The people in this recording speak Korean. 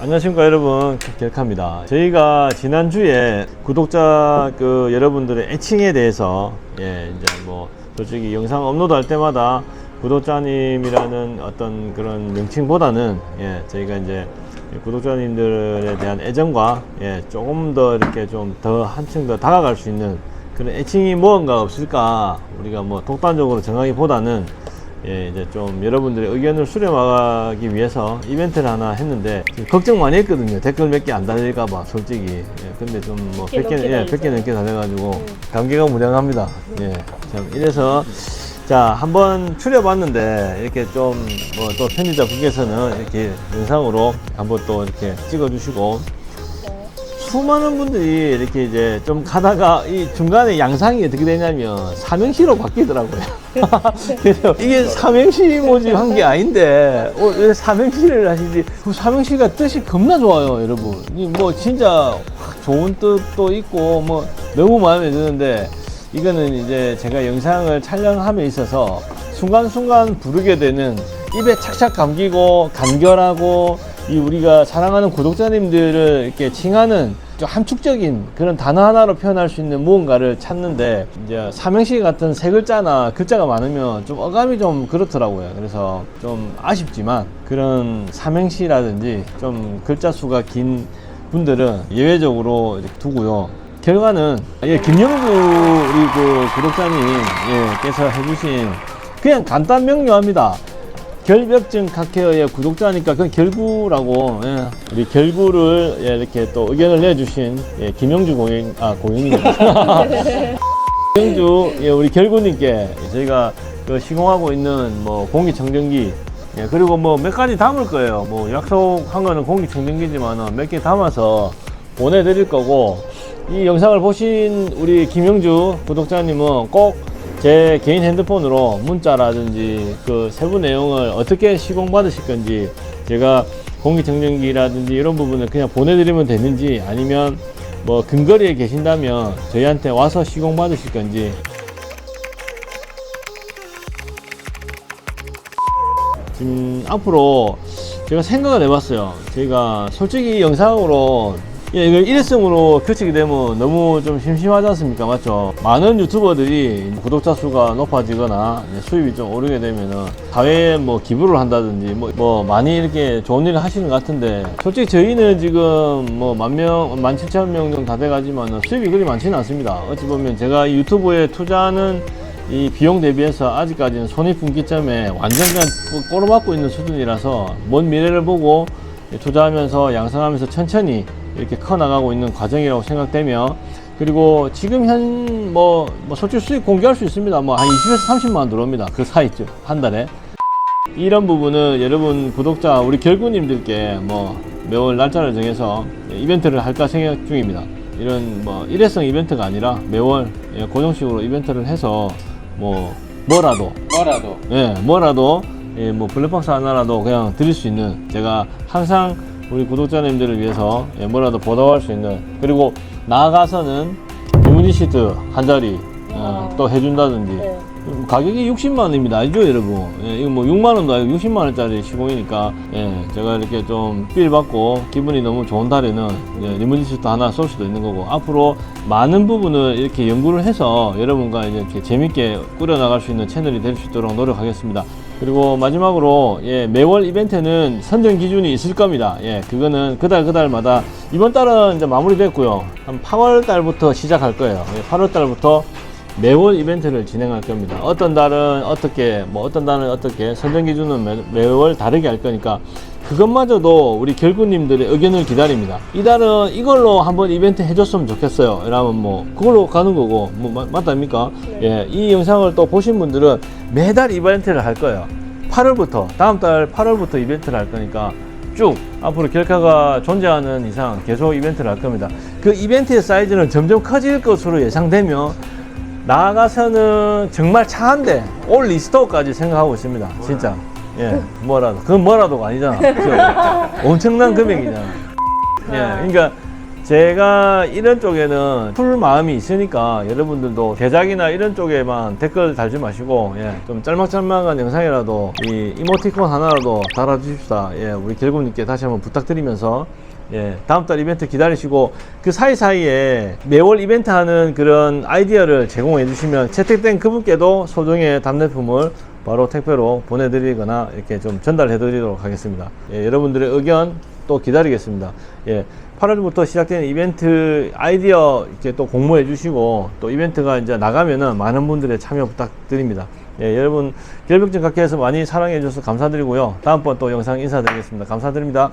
안녕하십니까 여러분. 결카입니다. 저희가 지난주에 구독자 그 여러분들의 애칭에 대해서 예 이제 뭐 솔직히 영상 업로드 할 때마다 구독자님이라는 어떤 그런 명칭보다는 예 저희가 이제 구독자님들에 대한 애정과 예 조금 더 이렇게 좀 더 한층 더 다가갈 수 있는 그런 애칭이 무언가 없을까 우리가 뭐 독단적으로 정하기보다는 예, 이제 좀 여러분들의 의견을 수렴하기 위해서 이벤트를 하나 했는데 걱정 많이 했거든요. 댓글 몇 개 안 달릴까봐 솔직히. 예, 근데 좀뭐 100개 100개, 넘게 예, 달리죠. 100개 넘게 달려가지고 감기가 무량합니다. 예. 참, 이래서 자, 한번 추려봤는데 이렇게 좀 뭐 또 편집자 분께서는 이렇게 영상으로 한번 또 이렇게 찍어주시고 수많은 분들이 이렇게 이제 좀 가다가 이 중간에 양상이 어떻게 되냐면 삼행시로 바뀌더라고요. 그래서 이게 삼행시 모집 한 게 아닌데 어, 왜 삼행시를 하시지? 그 삼행시가 뜻이 겁나 좋아요, 여러분. 이뭐 진짜 좋은 뜻도 있고 뭐 너무 마음에 드는데 이거는 이제 제가 영상을 촬영함에 있어서 순간순간 부르게 되는 입에 착착 감기고 간결하고 이 우리가 사랑하는 구독자님들을 이렇게 칭하는 좀 함축적인 그런 단어 하나로 표현할 수 있는 무언가를 찾는데 이제 삼행시 같은 세 글자나 글자가 많으면 좀 어감이 좀 그렇더라고요. 그래서 좀 아쉽지만 그런 삼행시라든지 좀 글자 수가 긴 분들은 예외적으로 두고요. 결과는 예, 김영주 우리 그 구독자님 예, 께서 해주신 그냥 간단 명료합니다. 결벽증 각케어의 구독자니까 그건 결구라고 예, 우리 결구를 예, 이렇게 또 의견을 내주신 예, 김영주 고인 아 고인입니다. 김영주 예, 우리 결구님께 저희가 그 시공하고 있는 뭐 공기청정기 예, 그리고 뭐 몇 가지 담을 거예요. 뭐 약속한 거는 공기청정기지만 몇 개 담아서 보내드릴 거고 이 영상을 보신 우리 김영주 구독자님은 꼭 제 개인 핸드폰으로 문자라든지 그 세부 내용을 어떻게 시공 받으실 건지 제가 공기청정기라든지 이런 부분을 그냥 보내드리면 되는지 아니면 뭐 근거리에 계신다면 저희한테 와서 시공 받으실 건지 지금 앞으로 제가 생각을 해봤어요. 제가 솔직히 이 영상으로 예, 이걸 일회성으로 규칙이 되면 너무 좀 심심하지 않습니까? 맞죠? 많은 유튜버들이 구독자 수가 높아지거나 수입이 좀 오르게 되면은 사회에 뭐 기부를 한다든지 뭐, 뭐 많이 이렇게 좋은 일을 하시는 것 같은데 솔직히 저희는 지금 뭐 만 명, 만 칠천 명 정도 다 돼가지만 수입이 그리 많지는 않습니다. 어찌 보면 제가 이 유튜브에 투자하는 이 비용 대비해서 아직까지는 손익분기점에 완전 그냥 꼬로박고 있는 수준이라서 먼 미래를 보고 투자하면서 양성하면서 천천히 이렇게 커 나가고 있는 과정이라고 생각되며 그리고 지금 현 뭐 뭐 솔직히 수익 공개할 수 있습니다. 뭐 한 20에서 30만 원 들어옵니다. 그 사이쯤 한 달에 이런 부분은 여러분 구독자 우리 결구님들께 뭐 매월 날짜를 정해서 이벤트를 할까 생각 중입니다. 이런 뭐 일회성 이벤트가 아니라 매월 예, 고정식으로 이벤트를 해서 뭐 뭐라도 뭐라도 예, 뭐라도 예, 뭐 블랙박스 하나라도 그냥 드릴 수 있는 제가 항상 우리 구독자님들을 위해서 예, 뭐라도 보답할 수 있는 그리고 나아가서는 유니 시트 한 자리 어, 또 해준다든지 네. 음, 가격이 60만 원입니다. 알죠, 여러분? 예, 이거 뭐 6만 원도 아니고 60만 원짜리 시공이니까 예, 제가 이렇게 좀필 받고 기분이 너무 좋은 달에는 예, 리무진 시트 하나 쏠 수도 있는 거고 앞으로 많은 부분을 이렇게 연구를 해서 여러분과 이렇게 재밌게 꾸려 나갈 수 있는 채널이 될 수 있도록 노력하겠습니다. 그리고 마지막으로 예, 매월 이벤트는 선정 기준이 있을 겁니다. 예, 그거는 그달 그달마다 이번 달은 이제 마무리됐고요. 한 8월 달부터 시작할 거예요. 예, 8월 달부터 매월 이벤트를 진행할 겁니다. 어떤 달은 어떻게, 뭐 어떤 달은 어떻게 선정 기준은 매, 매월 다르게 할 거니까 그것마저도 우리 결구님들의 의견을 기다립니다. 이 달은 이걸로 한번 이벤트 해줬으면 좋겠어요. 이러면 뭐 그걸로 가는 거고 뭐 마- 맞답니까? 예, 이 영상을 또 보신 분들은 매달 이벤트를 할 거예요. 8월부터 다음 달 8월부터 이벤트를 할 거니까 쭉 앞으로 결카가 존재하는 이상 계속 이벤트를 할 겁니다. 그 이벤트의 사이즈는 점점 커질 것으로 예상되며 나아가서는 정말 차한데 올 리스토어까지 생각하고 있습니다. 진짜. 예, 뭐라도. 그건 뭐라도가 아니잖아. 그죠? 엄청난 금액이잖아. 예, 그러니까 제가 이런 쪽에는 풀 마음이 있으니까 여러분들도 대작이나 이런 쪽에만 댓글 달지 마시고 예, 좀 짤막짤막한 영상이라도 이 이모티콘 하나라도 달아주십사 예, 우리 결국님께 다시 한번 부탁드리면서 예, 다음 달 이벤트 기다리시고 그 사이사이에 매월 이벤트 하는 그런 아이디어를 제공해 주시면 채택된 그분께도 소정의 답례품을 바로 택배로 보내드리거나 이렇게 좀 전달해 드리도록 하겠습니다. 예, 여러분들의 의견 또 기다리겠습니다. 예, 8월부터 시작되는 이벤트 아이디어 이렇게 또 공모해 주시고 또 이벤트가 이제 나가면은 많은 분들의 참여 부탁드립니다. 예, 여러분 결벽증 각계에서 많이 사랑해 주셔서 감사드리고요. 다음번 또 영상 인사드리겠습니다. 감사드립니다.